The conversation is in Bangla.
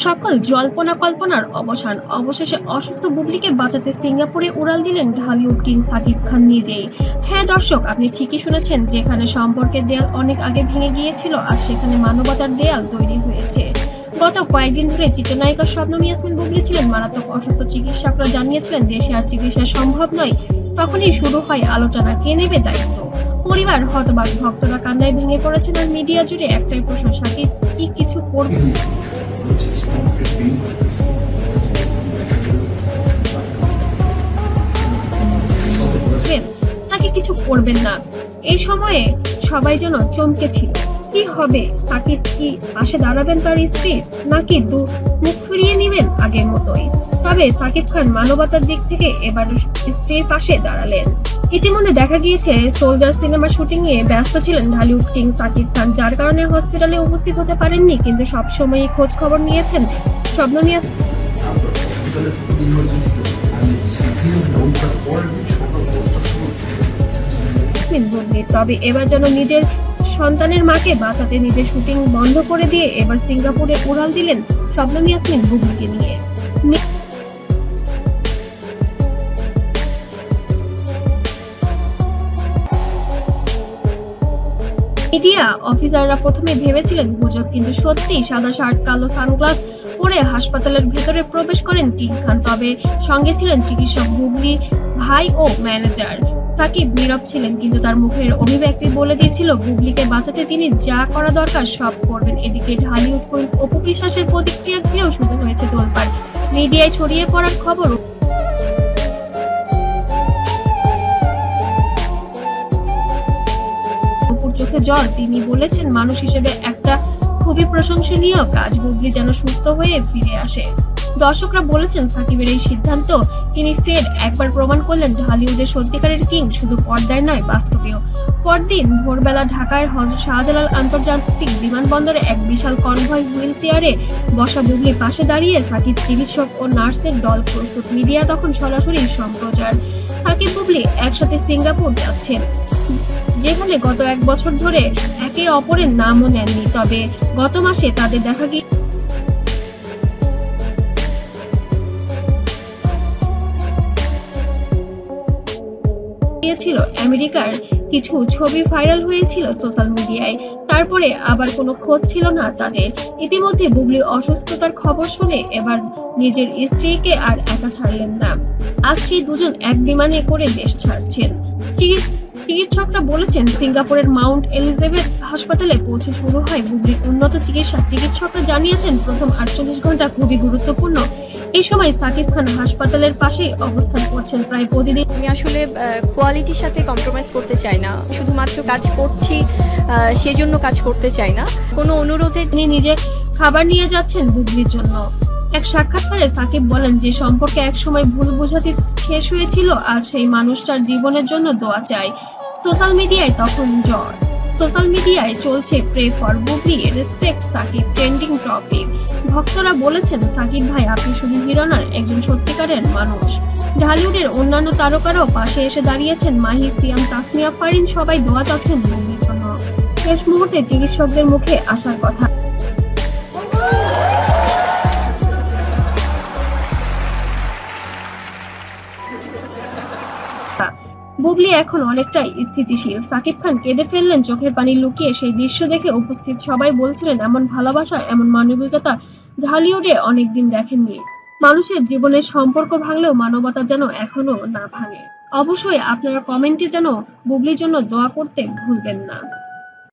সকল জল্পনা কল্পনার অবসান। অবশেষে অসুস্থ বুবলিকে বাঁচাতে সিঙ্গাপুরে উড়াল দিলেন ঢালিউড কিং সাকিব খান নিজেই। হ্যাঁ দর্শক, আপনি ঠিকই শুনেছেন, যেখানে সম্পর্কের দেয়াল অনেক আগে ভেঙে গিয়েছিল, আর সেখানে মানবতার দেয়াল তৈরি হয়েছে। গত কয়েকদিন ধরে চিত্রনায়িকা শবনম ইয়াসমিন বুবলি ছিলেন মারাত্মক অসুস্থ চিকিৎসকরা জানিয়েছিলেন, দেশে আর চিকিৎসা সম্ভব নয়, তখনই শুরু হয় আলোচনা, কে নেবে দায়িত্ব? পরিবার, হতবাক, ভক্তরা কান্নায় ভেঙে পড়েছেন আর মিডিয়া জুড়ে একটাই প্রশ্ন, সাকিব কি কিছু করবে করবেন না। এই সময়ে সবাই যেন চমকে ছিল। কি হবে? সাকিব কি পাশে দাঁড়াবেন তার স্ত্রী? নাকি দু মুখ ফিরিয়ে নেবেন আগের মতোই? তবে সাকিব খান মানবতার দিক থেকে এবার স্ত্রীর পাশে দাঁড়ালেন। ইতিমধ্যে দেখা গিয়েছে, সোলজার সিনেমার শুটিং এ ব্যস্ত ছিলেন ঢালিউড কিং সাকিব খান, যার কারণে হসপিটালে উপস্থিত হতে পারেননি, কিন্তু সবসময়ই খোঁজ খবর নিয়েছেন শবনম ইয়াসমিন সময় ইয়াসমিন তবে এবার যেন নিজের সন্তানের মাকে বাঁচাতে নিজের শুটিং বন্ধ করে দিয়ে এবার সিঙ্গাপুরে উড়াল দিলেন শবনম ইয়াসমিন বুবলিকে নিয়ে। মিডিয়া অফিসাররা প্রথমে ভেবেছিলেন গুজব, কিন্তু সত্যি সাদা শার্ট, কালো সানগ্লাস পরে হাসপাতালের ভেতরে প্রবেশ করেন কিং খান। তবে সঙ্গে ছিলেন চিকিৎসক ভাই ও ম্যানেজার। সাকিব নীরব ছিলেন, কিন্তু তার মুখের অভিব্যক্তি বলে দিয়েছিল বুবলিকে বাঁচাতে তিনি যা করা দরকার সব করবেন। এদিকে ঢালিউড কুইন অপু বিশ্বাসের প্রতিক্রিয়া ঘিরেও শুরু হয়েছে তোলপাড়। মিডিয়ায় ছড়িয়ে পড়ার খবর চোখে জল। তিনি বলেছেন, মানুষ হিসেবে একটা খুবই প্রশংসনীয় কাজ। বুবলি যেন সুস্থ হয়ে ফিরে আসে। দর্শকরা বলেছেন, সাকিবের এই সিদ্ধান্ত তিনি ফের একবার প্রমাণ করলেন ঢালিউডের সত্যিকারের কিং শুধু পর্দায় নয়, বাস্তবেও। পরদিন ভোরবেলা ঢাকার হজরত শাহজালাল আন্তর্জাতিক বিমানবন্দরে এক বিশাল কনভয় হুইল চেয়ারে বসা বুবলি পাশে দাঁড়িয়ে সাকিব, চিকিৎসক ও নার্সের দল প্রস্তুত। মিডিয়া তখন সরাসরি সম্প্রচার। সাকিব, বুবলি একসাথে সিঙ্গাপুর যাচ্ছেন, যেখানে গত এক বছর ধরে একে অপরের নামও নেননি। তবে গত মাসে তাদের দেখা গিয়ে গিয়েছিল, আমেরিকার কিছু ছবি ভাইরাল হয়েছিল সোশ্যাল মিডিয়ায়। তারপরে আবার কোনো খোঁজ ছিল না তাদের। ইতিমধ্যে বুবলি অসুস্থতার খবর শুনে এবার নিজের স্ত্রীকে আর একা ছাড়লেন না। আজ সেই দুজন এক বিমানে করে দেশ ছাড়ছেন। চিকিৎসকরা বলেছেন, সিঙ্গাপুরের মাউন্ট এলিজাবেথ হাসপাতালে পৌঁছে শুরু হয় বুবলির উন্নত চিকিৎসা। চিকিৎসকরা জানিয়েছেন, প্রথম আটচল্লিশ ঘণ্টা খুবই গুরুত্বপূর্ণ। এই সময় সাকিব খান হাসপাতালের পাশেই অবস্থান করছেন প্রায় প্রতিদিন। আমি আসলে কোয়ালিটির সাথে কম্প্রোমাইজ করতে চাই না। শুধুমাত্র কাজ করছি সেজন্য কাজ করতে চাই না। কোনো অনুরোধে তিনি নিজে খাবার নিয়ে যাচ্ছেন বুবলির জন্য। এক সাক্ষাৎকারে সাকিব বলেন যে সম্পর্কে একসময় ভুল বোঝাতে শেষ হয়েছিল আজ সেই মানুষটার জীবনের জন্য দোয়া চাই। সোশ্যাল মিডিয়ায় তখন জ্বর। সোশ্যাল মিডিয়ায় চলছে pray for Bubly respect Shakib trending topic. ভক্তরা বলেছেন, সাকিব ভাই আপনি শুধু হিরো নন, একজন সত্যিকারের মানুষ। ঢালিউডের অন্যান্য তারকারাও পাশে এসে দাঁড়িয়েছেন মাহি, সিয়াম তাসমিয়া ফারিন, সবাই দোয়া চাচ্ছেন বুবলির জন্য। শেষ মুহূর্তে চিকিৎসকদের মুখে আসার কথা। বুবলি এখন অনেকটাই স্থিতিশীল। সাকিব খান কেঁদে ফেললেন চোখের পানি লুকিয়ে। সেই দৃশ্য দেখে উপস্থিত সবাই বলছিলেন, এমন ভালোবাসা, এমন মানবিকতা ঢালিউডে অনেকদিন দেখেননি। মানুষের জীবনের সম্পর্ক ভাঙলেও মানবতা যেন এখনও না ভাঙে। অবশ্যই আপনারা কমেন্টে যেন বুবলির জন্য দোয়া করতে ভুলবেন না।